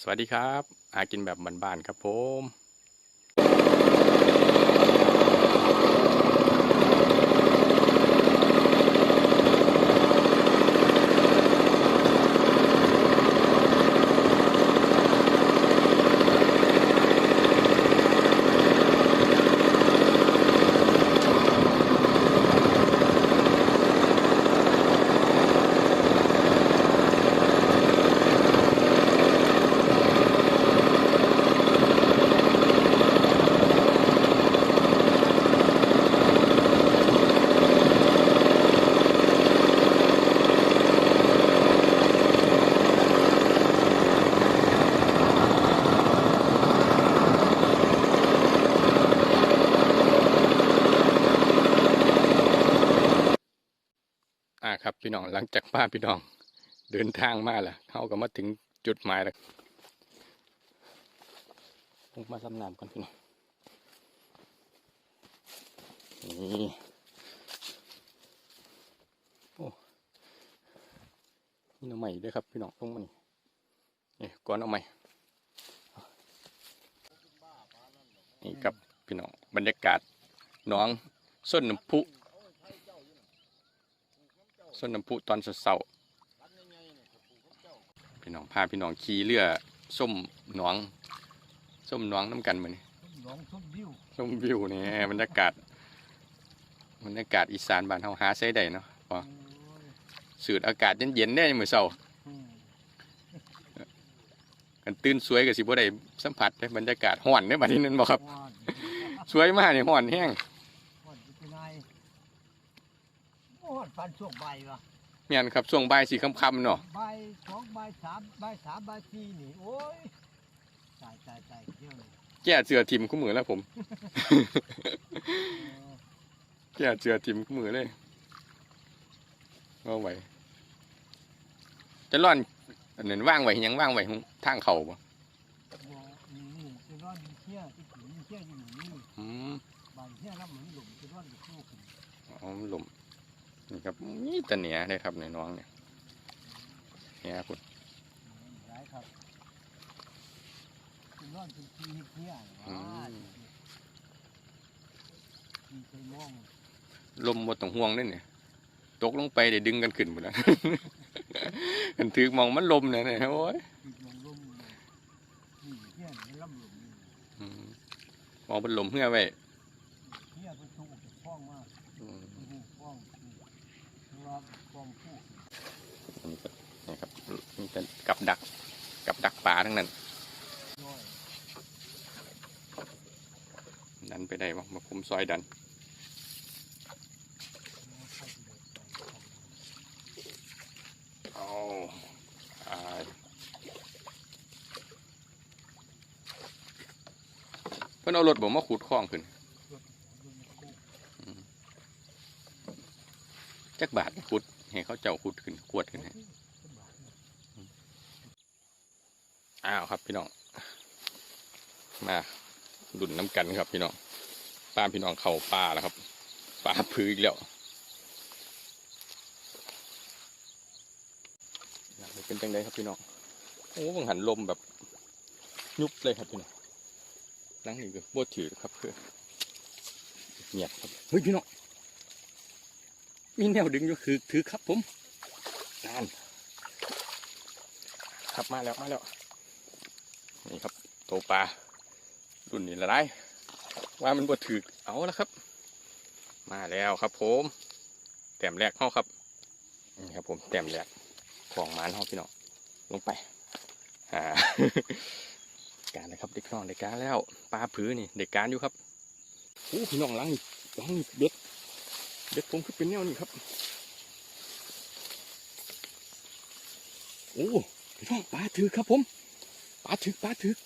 สวัสดีครับอากินแบบบ้านๆครับผม พี่น้องหลังจากป้าพี่น้องเดินทางมาแล้วเขาก็มาถึงจุดหมายแล้วลงมาสำนามกันพี่น้องนี่โอ้นี่น้ำใหม่ด้วยครับพี่น้องลงมานี่นี่ก้อนเอาใหม่นี่ครับพี่น้องบรรยากาศน้องส้นน้ำพุ ส้นน้ำพุตอนเสาร์ๆพี่น้องพาพี่น้องขี่เรือส้มหนองส้มหนองน้ำกันมานี่หนองส้มวิวส้มวิวนี่บรรยากาศบรรยากาศอีสานบ้านเฮาหาใช้ได้เนาะพอสูดอากาศเย็นๆได้มื้อเช้าอืมกันตื่นสวยก็สิบ่ได้สัมผัสได้บรรยากาศร้อนเด้อบัดนี้นั่นบ่ครับว่านสวยมากนี่ร้อนแห้ง ว่านเป็นไง โอ้ยฟันช่วงใบวะแม่นครับช่วงบ่ายสิค่ำๆเนาะใบสองใบสามใบสามใบสี่นี่โอ้ยตายตายตายเที่ยวเลยแก้เสือทิ่มคู่มือแล้วผม เออแก้เสือทิ่มคู่มือเลยเอาไว้จะร่อนอันนั้นว่างไว้ยังว่างไว้ทางเขาบ่บ่นี่นี่จะร้อนเที่ยวที่ถึงเที่ยวอยู่นี่อืมบางเที่ยวรับเหมือนหลุมจะร้อนจะสู้กัน อ๋อหลุม นี่ครับนี่ตะเหนียเลยครับในน้องเนี่ยเนี่ยคุณหลายครับจะร้อนเป็นทีเที่ยวอืว่ามทีเคยมองลมหมดต้องห่วงด้วยเนี่ยตกลงไปเดี๋ยวดึงกันขึ้นหมดแล้วกันถือมองมันลมเนี่ยเนี่ยโอ้ยทีมองลมเลยนี่เที่ยวนี่รับหลุมนี่อืมมองเป็นลมเพื่อไว้ เที่ยวเป็นตู้จะฟ้องมาก อืม ผู้ฟ้องผู้คื อันนี้ก็นี่ครับนี่เป็นกับดักกับดักปลาทั้งนั้นย่อยดันไปได้บ่มาคุมซอยดันเอาเพิ่นเอารถผมมาขุดคลองขึ้น รถรถในคู่ จักบาทขุดให้เขาเจ้าขุดขึ้นขวดขึ้นให้ก็บาทเนี่ยอ้าวครับพี่น้อง มาดุนน้ำกันครับพี่น้องป้าพี่น้องเข่าป่าแล้วครับป่าพื้นอีกแล้วเป็นจังไดครับพี่น้องโอ้บังหันลมแบบยุบเลยครับพี่น้องนั่งนี่ก็บวถือครับเพื่อเงียบครับเฮ้ยพี่น้อง มีแนวดึงอยู่คือถือครับผมนั่นครับมาแล้วมาแล้วนี่ครับโตปลารุ่นนี้ละไรว่ามันบ่ถือเอาแล้วครับ มาแล้วครับผมแต้มแรกเข้าครับนี่ครับ ผมแต้มแรกของมานเข้าพี่น้องลงไปอ่าการนะครับเด็กน้องเด็กการแล้วปลาผือนี่เด็กการอยู่ครับโอ้พี่น้องหลังนี่หลังนี่เบ็ด เบ็ดผมคือเป็นแนวนี้ครับ โอ้พี่น้องปลาถือครับผมปลาถึกปลาถึก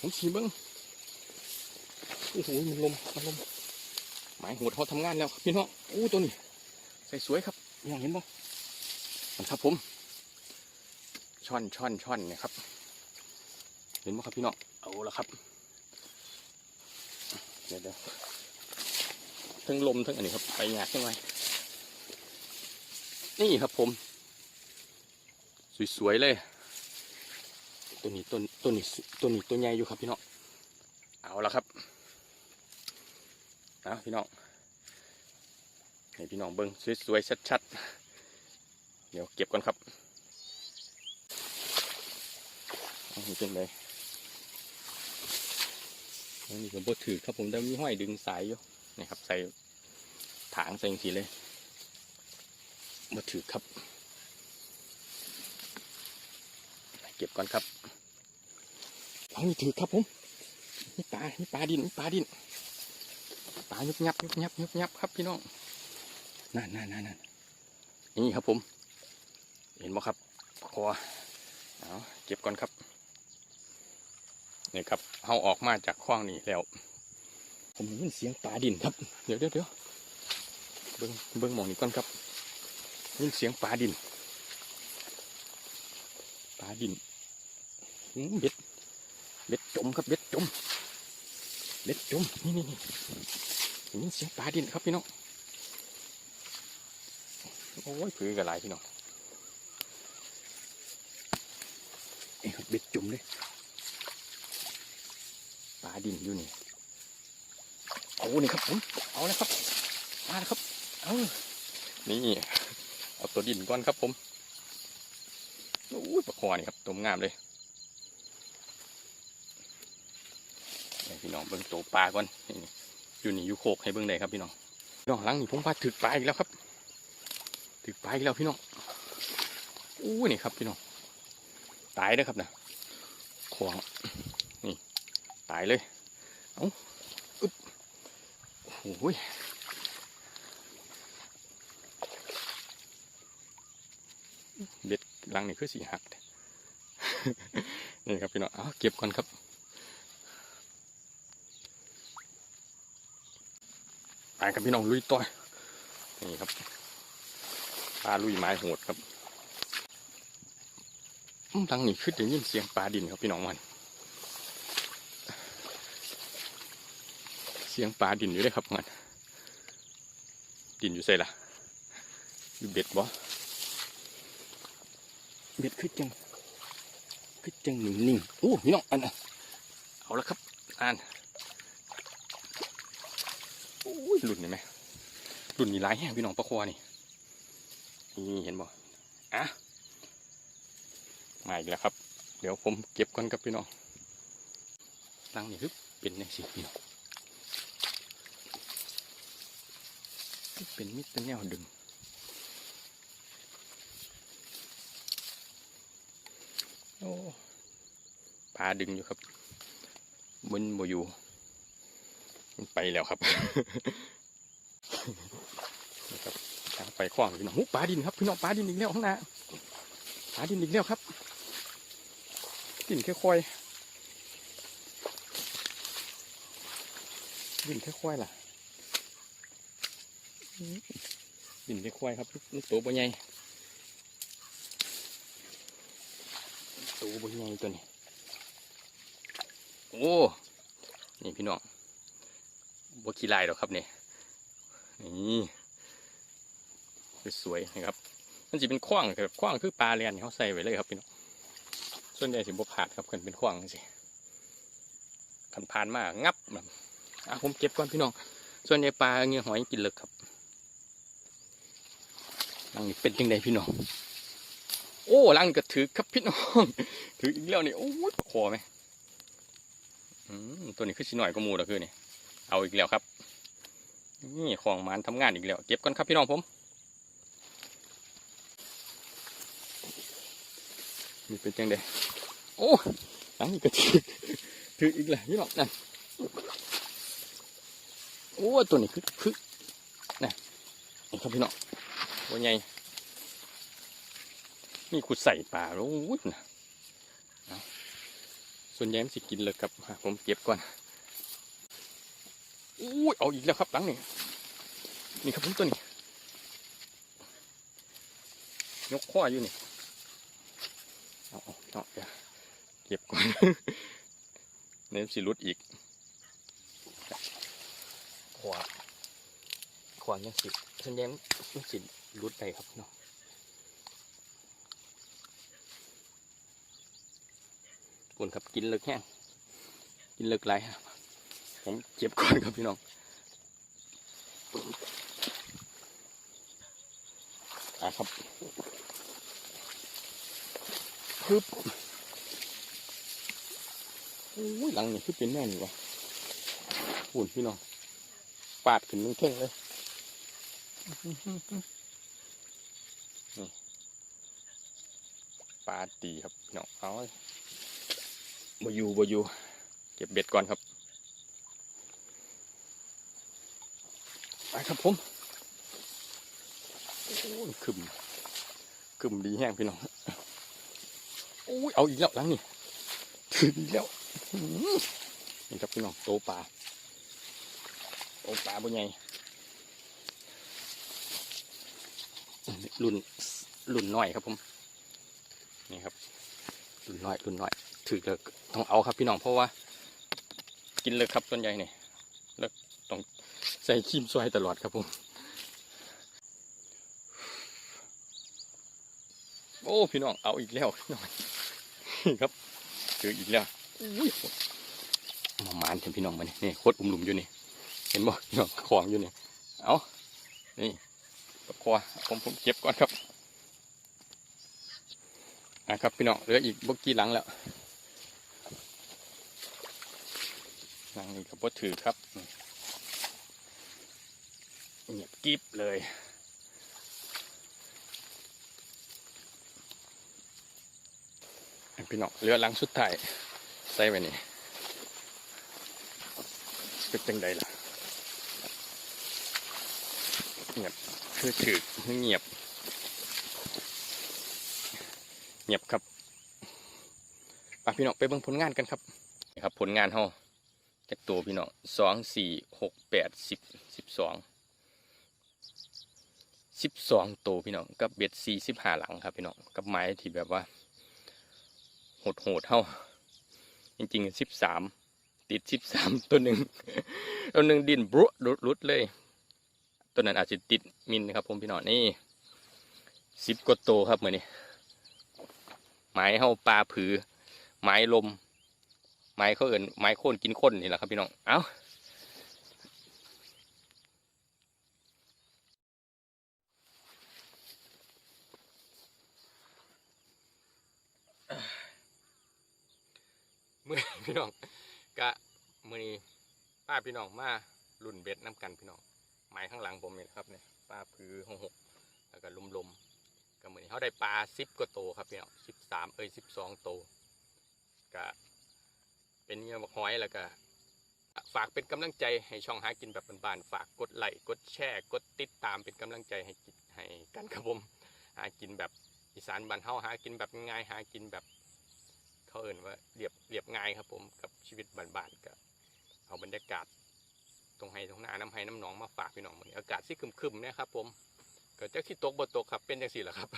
ผมสีบิ้งโอ้โหมันลมมันลมหมายหัวเขาทำงานแล้วพี่น้องโอ้ตัวนี้ใส่สวยครับพี่น้องเห็นบ่มันครับผมช่อนช่อนช่อนเนี่ยครับ เห็นบ่ครับพี่น้องเอาละครับ เดี๋ยวเดี๋ยว ทั้งลมทั้งอันนี้ครับไปหยาดทั้งไงนี่ครับผม สวยๆเลยตัวนี้ต้นตัวนี้ตัวนี้ตัวใหญ่อยู่ครับพี่น้องเอาละครับเอาพี่น้องให้พี่น้องเบิ้งสวยๆชัดๆเดี๋ยวเก็บก่อนครับเอานี่เป็นไงอันนี้ผมบดถือครับผมแต่มีห้อยดึงสายอยู่ นี่ครับ ใส่ถางใส่สีเลยบดถือครับ เก็บก่อนครับเอานี่ถือครับผมนี่ปลานี่ปลาดินนี่ปลาดินปลายุบยับยุบยับยุบยับครับพี่น้องนั่นนั่นนั่นนั่นนี่ครับผม เห็นไหมครับคอเอาเก็บก่อนครับนี่ครับเอาออกมาจากคลองนี่แล้ว ผมได้ยินเสียงปลาดินครับ เดี๋ยวเดี๋ยวเดี๋ยวเบิ้งเบิ้งมองนี่ก่อนครับได้ยินเสียงปลาดินปลาดินเบ็ดเบ็ดจมครับเบ็ดจมเบ็ดจมนี่นี่นี่ได้ยินเสียงปลาดินครับพี่น้องโอ้ยผือกระไรพี่น้องเอ้ครับเบ็ดจมเลยปลาดินอยู่นี่ นี่ครับผมเอาแล้วครับมาแล้วครับเอานี่เอาตัวดินก่อนครับผมโอ้ยปลาคอนี่ครับตัวงามเลยพี่น้องเบิ่งตัวปลาก่อนนี่อยู่นี่อยู่โคกให้เบิ่งได้ครับพี่น้องพี่น้องหลังนี่ผมพาถึกปลาอีกแล้วครับถึกปลาอีกแล้วพี่น้องอู้นี่ครับพี่น้องตายเลยครับนะขวางนี่ตายเลย เอ้า โอ้ยเบ็ดลังนี่คือสีหัก นี่ครับพี่น้อง เอาเก็บก่อนครับ ไปครับพี่น้องลุยต่อย นี่ครับปลาลุยไม้โหดครับลังนี่คือได้ยินเสียงปลาดินครับพี่น้องมัน สียงปลาดินอยู่เลยครับมันดินอยู่ใส่ละอยู่เบ็ดบ่เบ็ดคือจังคือจังหนิ่งนิ่งๆโอ้พี่น้องอันน่ะเอาละครับอ่านโอ้ยหลุดเห็นไหมหลุดนี่หลายแห้งพี่น้องปลาควานี่นี่เห็นบ่อะมาอีกแล้วครับ เดี๋ยวผมเก็บก่อนครับพี่น้องลังนี่คือเป็นในสิพี่น้อง เป็นมิตรแนวดึงโอ้ปลาดึงอยู่ครับมันโมอยู่มันไปแล้วครับนะครับทางไปขว้างพี่น้องปลาดินครับพี่น้องปลาดินอีกแล้วข้างหน้าปลาดินอีกแล้วครับดินแค่ค่อยดินแค่ค่อยล่ะ อื้อดินแค่ค่อยครับลูกตัวบ่ใหญ่ตัวบนใหญ่ตัวนี้ โอ้ นี่พี่น้องบขี้ลายหรอกครับเนี่ยนี่สวยๆนะครับ มันจะเป็นขว้างแบบขว้างคือปลาเรียนเขาใส่ไว้เลยครับพี่น้อง ส่วนใหญ่สิบผาดครับเพิ่นเป็นขว้างสิขันผ่านมางับแบบอะผมเก็บก่อนพี่น้อง ส่วนใหญ่ปลาเงี้ยหอยกินเลิกครับังนี่เป็นยังไงพี่น้อง โอ้ลังก็ถือครับพี่น้อง ถืออีกแล้วนี่ โอ้ยคอไหมตัวนี้คือชิ้นหน่อยก็มูแล้วคือนี่ เอาอีกแล้วครับ นี่ของมันทำงานอีกแล้ว เก็บก่อนครับพี่น้องผม นี่เป็นจังไดโอ้ลังนี่ก็ถือ ถืออีกแล้วพี่น้องนั่นโอ้ตัวนี้คือคือนี่นี่ครับพี่น้อง วใหญ่มีขุดใส่ป่าแล้วอุ้ยนะส่วนใหญ่มันสิกินเลยครับ ผมเก็บก่อนอุ้ยเอาอีกแล้วครับหลังนี่นี่ครับผมตัวนี้ยกข้ออยู่นี่เอาเอาเอาเดี๋ยวเก็บก่อนเนี่ยสิรุดอีกขวาขวายังสิส่วนใหญ่มันสิ รุดไปครับเนาะปุ่นครับกินเลิกแห้งกินเลิกไรครับผมเก็บก่อนครับพี่น้องอะครับฮึบโอ้ยหลังนี่คือเป็นแน่นี่วะปุ่นพี่น้องปาดขึ้นนึงเท่งเลย ปาดตีครับพี่น้องเอาบอยู่บอยู่เก็บเบ็ดก่อนครับไปครับผมโอ้ยขึ้นขึ้นดีแห้งพี่น้องโอ้ยเอาอีกแล้วลังนี่ถึงอีกแล้วนี่ครับพี่น้องโตปลาโตปลาบ่ใหญ่รุ่นรุ่นน้อยครับผม นี่ครับรุ่นน้อยรุ่นน้อยถือเลยต้องเอาครับพี่น้องเพราะว่า กินเลยครับส่วนใหญ่เนี่ยแล้วต้องใส่ครีมซอยตลอดครับผมโอ้พี่น้องเอาอีกแล้วพี่น้องนี่ครับเจออีกแล้วอุ้ยหมอมานเห็นพี่น้องมาเนี่ยนี่โคตรอุ้มหลุมอยู่นี่เห็นบ่พี่น้องของอยู่นี่เอานี่ตะคอผมผมเก็บก่อนครับ อะครับพี่น้องเหลืออีกบกกี้หลังแล้วหลังนี้ก็บ่ถือครับเงียบกริบเลยพี่น้องเรือหลังสุดท้ายใส่ไว้นี่เป็นจังใดล่ะเงียบคือถือเงียบ เงียบครับไปพี่น้องไปเบิ่งผลงานกันครับครับ ผลงานเฮาจากตัวพี่น้องสองสี่หกแปดสิบสิบสองสิบสองตัวพี่น้องกับเบ็ดสี่สิบห้าหลังครับพี่น้องกับไม้ที่แบบว่าโหดโหดเท่าจริงๆสิบสามติดสิบสามตัวหนึ่งตัวหนึ่งดินบรุรุดรุดเลย ตัวนั้นอาจจะติดมินครับผมพี่น้องนี่สิบกว่าตัวครับเหมือนนี้ ไม้เฮาปลาผือ ไม้ลม ไม้เขาเอินไม้โค่นกินข้นนี่แหละครับพี่น้อง เอ้ามื่อพี่น้องกะมือนี้ป้าพี่น้องมารุ่นเบ็ดน้ำกันพี่น้องไม้ข้างหลังผมนี่ครับเนี่ยปลาผือหงหกแล้วก็ลมล มๆก็มือนเขาได้ปลาสิบกว่าโตครับพี่น้องสิบสามเอ้ยสิบสองโตกะเป็นเงี้ยหอยแล้วก็ฝากเป็นกำลังใจให้ช่องหากินแบบบ้านๆฝากกดไลค์กดแชร์กดติดตามเป็นกำลังใจให้กินให้กันครับผมหากินแบบอีสานบ้านเฮาหากินแบบง่ายหากินแบบเขาเอ่นว่าเรียบเรียบง่ายครับผมกับชีวิตบ้านๆก็เอาบรรยากาศตรงไห้ตรงหน้าน้ำไห้น้ำหนองมาฝากพี่น้องมื้อนอากาศที่คึมๆนะครับผม ก็จะคิดตกบ่ตกครับเป็นจังสี่แหละครับ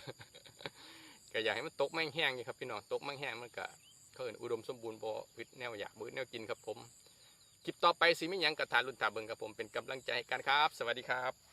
ก็อยากให้มันตกไม่แห้งนี่ครับพี่น้องตกไม่แห้งมันก็เขาเอ่นอุดมสมบูรณ์บ่วิดแนวอยากบืดแนวกินครับผมคลิปต่อไปสิมีหยังกระทาลุนตาเบิงครับผมเป็นกำลังใจให้กันครับ สวัสดีครับ